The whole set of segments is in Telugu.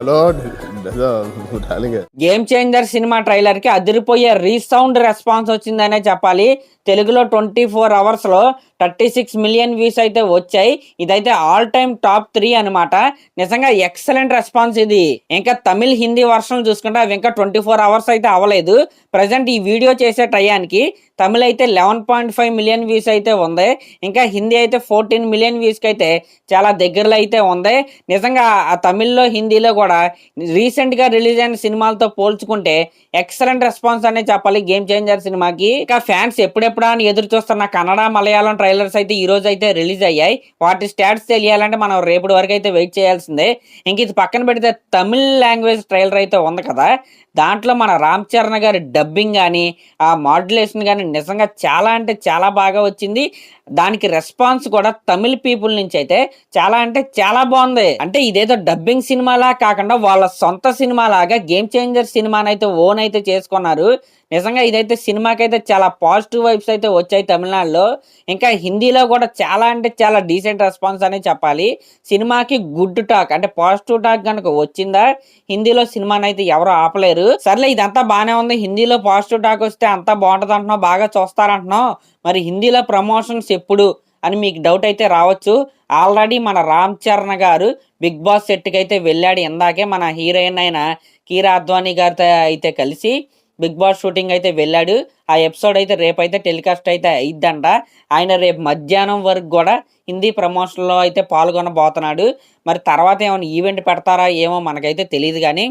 హలో గేమ్ చేంజర్ సినిమా ట్రైలర్కి అదిరిపోయే రీసౌండ్ రెస్పాన్స్ వచ్చిందనే చెప్పాలి. తెలుగులో ట్వంటీ ఫోర్ అవర్స్లో థర్టీ సిక్స్ మిలియన్ వ్యూస్ అయితే వచ్చాయి. ఇదైతే ఆల్ టైమ్ టాప్ త్రీ అనమాట నిజంగా ఎక్సలెంట్ రెస్పాన్స్ ఇది. ఇంకా తమిళ్ హిందీ వర్షన్ చూసుకుంటే అవి ఇంకా ట్వంటీ ఫోర్ అవర్స్ అయితే అవ్వలేదు. ప్రజెంట్ ఈ వీడియో చేసే టయానికి తమిళ్ అయితే eleven point five million views అయితే ఉంది. ఇంకా హిందీ అయితే ఫోర్టీన్ మిలియన్ వ్యూస్కి అయితే చాలా దగ్గరలో అయితే ఉంది. నిజంగా ఆ తమిళ్ళో హిందీలో కూడా రీసెంట్గా రిలీజ్ అయిన సినిమాలతో పోల్చుకుంటే ఎక్సలెంట్ రెస్పాన్స్ అనే చెప్పాలి. గేమ్ చేంజర్ సినిమాకి. ఇంకా ఫ్యాన్స్ ఎప్పుడెప్పుడా అని ఎదురు చూస్తున్న కన్నడ మలయాళం ట్రైలర్స్ అయితే ఈ రోజు అయితే రిలీజ్ అయ్యాయి. వాటి స్టాట్స్ తెలియాలంటే మనం రేపటి వరకు అయితే వెయిట్ చేయాల్సిందే. ఇంక ఇది పక్కన పెడితే తమిళ్ లాంగ్వేజ్ ట్రైలర్ అయితే ఉంది కదా. దాంట్లో మన రామ్ చరణ్ గారి డబ్బింగ్ కానీ ఆ మాడ్యులేషన్ కానీ నిజంగా చాలా అంటే చాలా బాగా వచ్చింది. దానికి రెస్పాన్స్ కూడా తమిళ్ పీపుల్ నుంచి అయితే చాలా అంటే చాలా బాగుంది. అంటే ఇదేదో డబ్బింగ్ సినిమాలా కాకుండా వాళ్ళ సొంత సినిమా లాగా గేమ్ చేంజర్ సినిమానైతే ఓన్ అయితే చేసుకున్నారు. నిజంగా ఇదైతే సినిమాకైతే చాలా పాజిటివ్ వైబ్స్ అయితే వచ్చాయి తమిళనాడులో. ఇంకా హిందీలో కూడా చాలా అంటే చాలా డీసెంట్ రెస్పాన్స్ అనే చెప్పాలి. సినిమాకి గుడ్ టాక్ అంటే పాజిటివ్ టాక్ కనుక వచ్చిందా? హిందీలో సినిమాని అయితే ఎవరు ఆపలేరు. సర్లే ఇదంతా బాగానే ఉంది. హిందీలో పాజిటివ్ టాక్ వస్తే అంతా బాగుంటుంది అంటున్నావు బాగా చూస్తారంటున్నావు. మరి హిందీలో ప్రమోషన్స్ ఎప్పుడు? అని మీకు డౌట్ అయితే రావచ్చు. ఆల్రెడీ మన రామ్ చరణ్ గారు బిగ్ బాస్ సెట్కి అయితే వెళ్ళాడు ఇందాకే మన హీరోయిన్ అయిన కీరా అద్వానీ గారితో అయితే కలిసి బిగ్ బాస్ షూటింగ్ అయితే వెళ్ళాడు. ఆ ఎపిసోడ్ అయితే రేపైతే టెలికాస్ట్ అయితే అయిద్దంట. ఆయన రేపు మధ్యాహ్నం వరకు కూడా హిందీ ప్రమోషన్లో అయితే పాల్గొనబోతున్నాడు. మరి తర్వాత ఏమైనా ఈవెంట్ పెడతారా ఏమో మనకైతే తెలియదు కానీ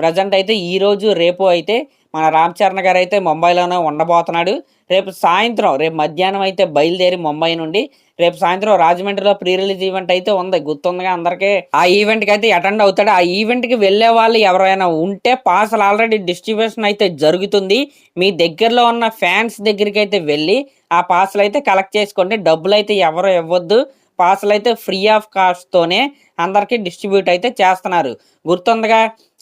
ప్రజెంట్ అయితే ఈరోజు రేపు అయితే మన రామ్ చరణ్ గారు అయితే ముంబైలోనే ఉండబోతున్నాడు. రేపు సాయంత్రం రేపు మధ్యాహ్నం అయితే బయలుదేరి ముంబై నుండి రేపు సాయంత్రం రాజమండ్రిలో ప్రీ రిలీజ్ ఈవెంట్ అయితే ఉంది. గుర్తుందిగా అందరికీ. ఆ ఈవెంట్కి అయితే అటెండ్ అవుతాడు. ఆ ఈవెంట్కి వెళ్ళే వాళ్ళు ఎవరైనా ఉంటే పాసలు ఆల్రెడీ డిస్ట్రిబ్యూషన్ అయితే జరుగుతుంది. మీ దగ్గరలో ఉన్న ఫ్యాన్స్ దగ్గరికి అయితే వెళ్ళి ఆ పాసలు అయితే కలెక్ట్ చేసుకోండి. డబ్బులు అయితే ఎవరు ఇవ్వద్దు. పాసలు అయితే ఫ్రీ ఆఫ్ కాస్ట్తోనే అందరికీ డిస్ట్రిబ్యూట్ అయితే చేస్తున్నారు. గుర్తుందిగా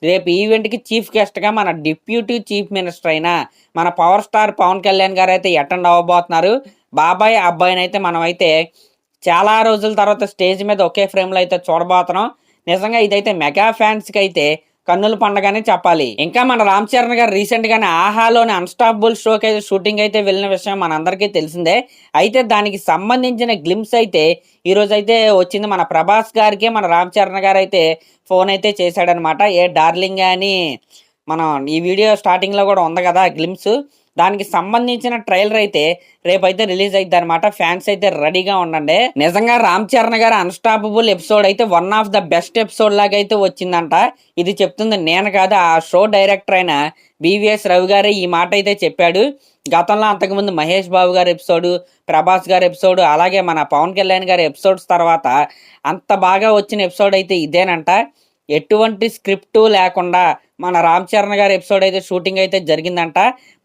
రేపు ఈవెంట్కి చీఫ్ గెస్ట్గా మన డిప్యూటీ చీఫ్ మినిస్టర్ అయిన మన పవర్ స్టార్ పవన్ కళ్యాణ్ గారు అయితే అటెండ్ అవ్వబోతున్నారు. బాబాయ్ అబ్బాయిని అయితే మనమైతే చాలా రోజుల తర్వాత స్టేజ్ మీద ఒకే ఫ్రేమ్లో అయితే చూడబోతున్నాం. నిజంగా ఇదైతే మెగా ఫ్యాన్స్కి అయితే కన్నుల పండగనే చెప్పాలి. ఇంకా మన రామ్ చరణ్ గారు రీసెంట్ గానే ఆహాలోని అన్స్టాపబుల్ షోకి అయితే షూటింగ్ అయితే వెళ్ళిన విషయం మనందరికీ తెలిసిందే. అయితే దానికి సంబంధించిన గ్లిమ్స్ అయితే ఈ రోజు అయితే వచ్చింది. మన ప్రభాస్ గారికి మన రామ్ చరణ్ గారు అయితే ఫోన్ అయితే చేశాడనమాట ఏ డార్లింగ్ అని మనం ఈ వీడియో స్టార్టింగ్లో కూడా ఉంది కదా గ్లిమ్స్ దానికి సంబంధించిన ట్రైలర్ అయితే రేపైతే రిలీజ్ అయింది అనమాట ఫ్యాన్స్ అయితే రెడీగా ఉండండి. నిజంగా రామ్ చరణ్ గారి అన్స్టాపబుల్ ఎపిసోడ్ అయితే one of the best episode లాగా అయితే వచ్చిందంట. ఇది చెప్తుంది నేను కాదు ఆ షో డైరెక్టర్ అయిన బీవీఎస్ రవి గారే ఈ మాట అయితే చెప్పాడు. గతంలో అంతకుముందు మహేష్ బాబు గారి ఎపిసోడ్ ప్రభాస్ గారి ఎపిసోడ్ అలాగే మన పవన్ కళ్యాణ్ గారి ఎపిసోడ్స్ తర్వాత అంత బాగా వచ్చిన ఎపిసోడ్ అయితే ఇదేనంట. ఎటువంటి స్క్రిప్ట్ లేకుండా మన రామ్ చరణ్ గారి ఎపిసోడ్ అయితే షూటింగ్ అయితే జరిగిందంట.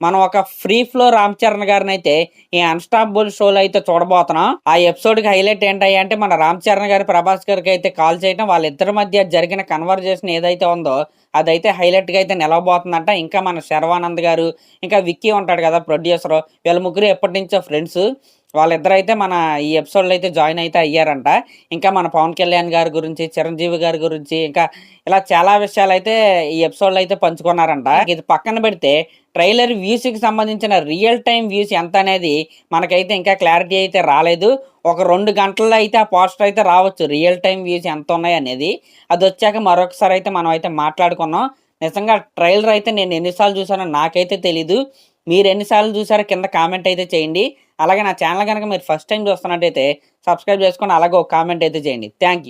మనం ఒక ఫ్రీ ఫ్లో రామ్ చరణ్ గారిని అయితే ఈ అన్స్టాపబుల్ షోలో అయితే చూడబోతున్నాం. ఆ ఎపిసోడ్కి హైలైట్ ఏంటయ్యా అంటే మన రామ్ చరణ్ గారి ప్రభాస్ గారికి అయితే కాల్ చేయడం వాళ్ళిద్దరి మధ్య జరిగిన కన్వర్జేషన్ ఏదైతే ఉందో అదైతే హైలైట్గా అయితే నిలవబోతుందంట. ఇంకా మన శర్వానంద్ గారు ఇంకా విక్కీ ఉంటాడు కదా ప్రొడ్యూసర్ వీళ్ళ ముగ్గురు ఎప్పటి నుంచో ఫ్రెండ్స్. వాళ్ళిద్దరైతే మన ఈ ఎపిసోడ్లో అయితే జాయిన్ అయితే అయ్యారంట. ఇంకా మన పవన్ కళ్యాణ్ గారి గురించి చిరంజీవి గారి గురించి ఇంకా ఇలా చాలా విషయాలు అయితే ఈ ఎపిసోడ్లో అయితే పంచుకున్నారంట. ఇది పక్కన పెడితే ట్రైలర్ వ్యూస్కి సంబంధించిన రియల్ టైం వ్యూస్ ఎంత అనేది మనకైతే ఇంకా క్లారిటీ అయితే రాలేదు. ఒక రెండు గంటల్లో అయితే ఆ పోస్టర్ అయితే రావచ్చు. రియల్ టైం వ్యూస్ ఎంత ఉన్నాయి అనేది. అది వచ్చాక మరొకసారి అయితే మనం అయితే మాట్లాడుకున్నాం. నిజంగా ట్రైలర్ అయితే నేను ఎన్నిసార్లు చూసానో నాకైతే తెలీదు. మీరు ఎన్నిసార్లు చూసారో కింద కామెంట్ అయితే చేయండి. అలాగే నా ఛానల్ కనుక మీరు ఫస్ట్ టైం చూస్తున్నట్టయితే సబ్స్క్రైబ్ చేసుకొని అలాగే ఒక కామెంట్ అయితే చేయండి. Thank you